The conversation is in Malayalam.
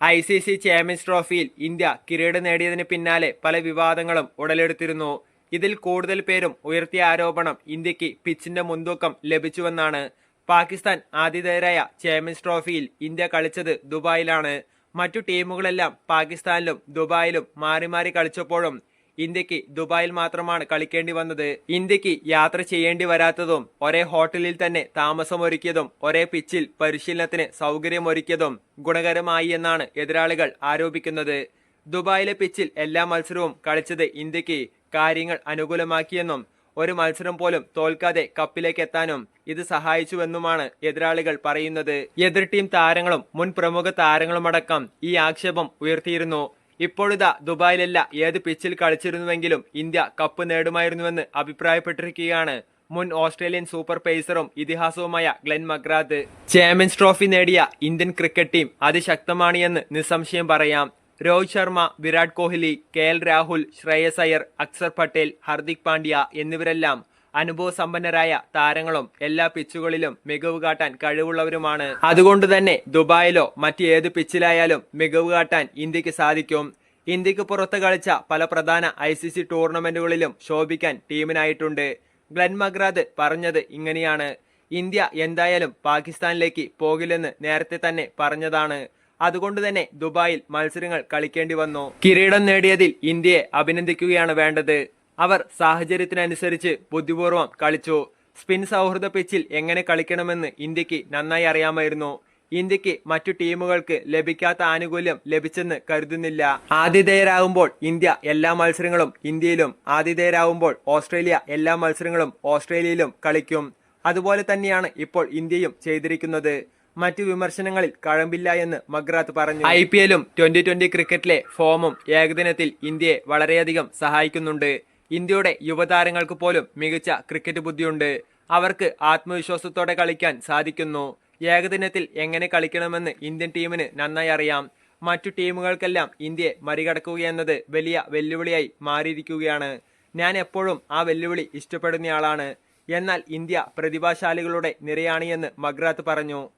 ഐ സി സി ചാമ്പ്യൻസ് ട്രോഫിയിൽ ഇന്ത്യ കിരീടം നേടിയതിന് പിന്നാലെ പല വിവാദങ്ങളും ഉടലെടുത്തിരുന്നു. ഇതിൽ കൂടുതൽ പേരും ഉയർത്തിയ ആരോപണം ഇന്ത്യയ്ക്ക് പിച്ചിന്റെ മുൻതൂക്കം ലഭിച്ചുവെന്നാണ്. പാകിസ്ഥാൻ ആതിഥേയരായ ചാമ്പ്യൻസ് ട്രോഫിയിൽ ഇന്ത്യ കളിച്ചത് ദുബായിലാണ്. മറ്റു ടീമുകളെല്ലാം പാകിസ്ഥാനിലും ദുബായിലും മാറി മാറി കളിച്ചപ്പോഴും ഇന്ത്യയ്ക്ക് ദുബായിൽ മാത്രമാണ് കളിക്കേണ്ടി വന്നത്. ഇന്ത്യയ്ക്ക് യാത്ര ചെയ്യേണ്ടി വരാത്തതും ഒരേ ഹോട്ടലിൽ തന്നെ താമസമൊരുക്കിയതും ഒരേ പിച്ചിൽ പരിശീലനത്തിന് സൗകര്യമൊരുക്കിയതും ഗുണകരമായി എന്നാണ് എതിരാളികൾ ആരോപിക്കുന്നത്. ദുബായിലെ പിച്ചിൽ എല്ലാ മത്സരവും കളിച്ചത് ഇന്ത്യയ്ക്ക് കാര്യങ്ങൾ അനുകൂലമാക്കിയെന്നും ഒരു മത്സരം പോലും തോൽക്കാതെ കപ്പിലേക്ക് എത്താനും ഇത് സഹായിച്ചുവെന്നുമാണ് എതിരാളികൾ പറയുന്നത്. എതിർ ടീം താരങ്ങളും മുൻ പ്രമുഖ താരങ്ങളുമടക്കം ഈ ആക്ഷേപം ഉയർത്തിയിരുന്നു. ഇപ്പോഴിതാ ദുബായിലല്ല ഏത് പിച്ചിൽ കളിച്ചിരുന്നുവെങ്കിലും ഇന്ത്യ കപ്പ് നേടുമായിരുന്നുവെന്ന് അഭിപ്രായപ്പെട്ടിരിക്കുകയാണ്. മുൻ ഓസ്ട്രേലിയൻ സൂപ്പർ പേസറും ഇതിഹാസവുമായ ഗ്ലെൻ മഗ്രാത്ത്. ചാമ്പ്യൻസ് ട്രോഫി നേടിയ ഇന്ത്യൻ ക്രിക്കറ്റ് ടീം അതിശക്തമാണ് എന്ന് നിസ്സംശയം പറയാം. രോഹിത് ശർമ്മ വിരാട് കോഹ്ലി കെ എൽ രാഹുൽ ശ്രേയസ് അയ്യർ അക്സർ പട്ടേൽ ഹർദിക് പാണ്ഡ്യ എന്നിവരെല്ലാം അനുഭവസമ്പന്നരായ താരങ്ങളും എല്ലാ പിച്ചുകളിലും മികവ് കാട്ടാൻ കഴിവുള്ളവരുമാണ്. അതുകൊണ്ട് തന്നെ ദുബായിലോ മറ്റ് ഏത് പിച്ചിലായാലും മികവ് കാട്ടാൻ ഇന്ത്യയ്ക്ക് സാധിക്കും. ഇന്ത്യയ്ക്ക് പുറത്ത് കളിച്ച പല പ്രധാന ഐ സി സി ടൂർണമെന്റുകളിലും ശോഭിക്കാൻ ടീമിനായിട്ടുണ്ട്. ഗ്ലെൻ മഗ്രാദ് പറഞ്ഞത് ഇങ്ങനെയാണ്. ഇന്ത്യ എന്തായാലും പാകിസ്ഥാനിലേക്ക് പോകില്ലെന്ന് നേരത്തെ തന്നെ പറഞ്ഞതാണ്. അതുകൊണ്ട് തന്നെ ദുബായിൽ മത്സരങ്ങൾ കളിക്കേണ്ടി വന്നു. കിരീടം നേടിയതിൽ ഇന്ത്യയെ അഭിനന്ദിക്കുകയാണ് വേണ്ടത്. അവർ സാഹചര്യത്തിനനുസരിച്ച് ബുദ്ധിപൂർവം കളിച്ചു. സ്പിൻ സൗഹൃദ പിച്ചിൽ എങ്ങനെ കളിക്കണമെന്ന് ഇന്ത്യയ്ക്ക് നന്നായി അറിയാമായിരുന്നു. ഇന്ത്യയ്ക്ക് മറ്റു ടീമുകൾക്ക് ലഭിക്കാത്ത ആനുകൂല്യം ലഭിച്ചെന്ന് കരുതുന്നില്ല. ആതിഥേയരാകുമ്പോൾ ഇന്ത്യ എല്ലാ മത്സരങ്ങളും ഇന്ത്യയിലും ആതിഥേയരാകുമ്പോൾ ഓസ്ട്രേലിയ എല്ലാ മത്സരങ്ങളും ഓസ്ട്രേലിയയിലും കളിക്കും. അതുപോലെ തന്നെയാണ് ഇപ്പോൾ ഇന്ത്യയും ചെയ്തിരിക്കുന്നത്. മറ്റു വിമർശനങ്ങളിൽ കഴമ്പില്ല എന്ന് മഗ്രാത്ത് പറഞ്ഞു. ഐ പി എല്ലും ട്വന്റി ട്വന്റി ക്രിക്കറ്റിലെ ഫോമും ഏകദിനത്തിൽ ഇന്ത്യയെ വളരെയധികം സഹായിക്കുന്നുണ്ട്. ഇന്ത്യയുടെ യുവതാരങ്ങൾക്ക് പോലും മികച്ച ക്രിക്കറ്റ് ബുദ്ധിയുണ്ട്. അവർക്ക് ആത്മവിശ്വാസത്തോടെ കളിക്കാൻ സാധിക്കുന്നു. ഏകദിനത്തിൽ എങ്ങനെ കളിക്കണമെന്ന് ഇന്ത്യൻ ടീമിന് നന്നായി അറിയാം. മറ്റു ടീമുകൾക്കെല്ലാം ഇന്ത്യയെ മറികടക്കുകയെന്നത് വലിയ വെല്ലുവിളിയായി മാറിയിരിക്കുകയാണ്. ഞാൻ എപ്പോഴും ആ വെല്ലുവിളി ഇഷ്ടപ്പെടുന്നയാളാണ്. എന്നാൽ ഇന്ത്യ പ്രതിഭാശാലികളുടെ നിരയാണ് എന്ന് മഗ്രാത്ത് പറഞ്ഞു.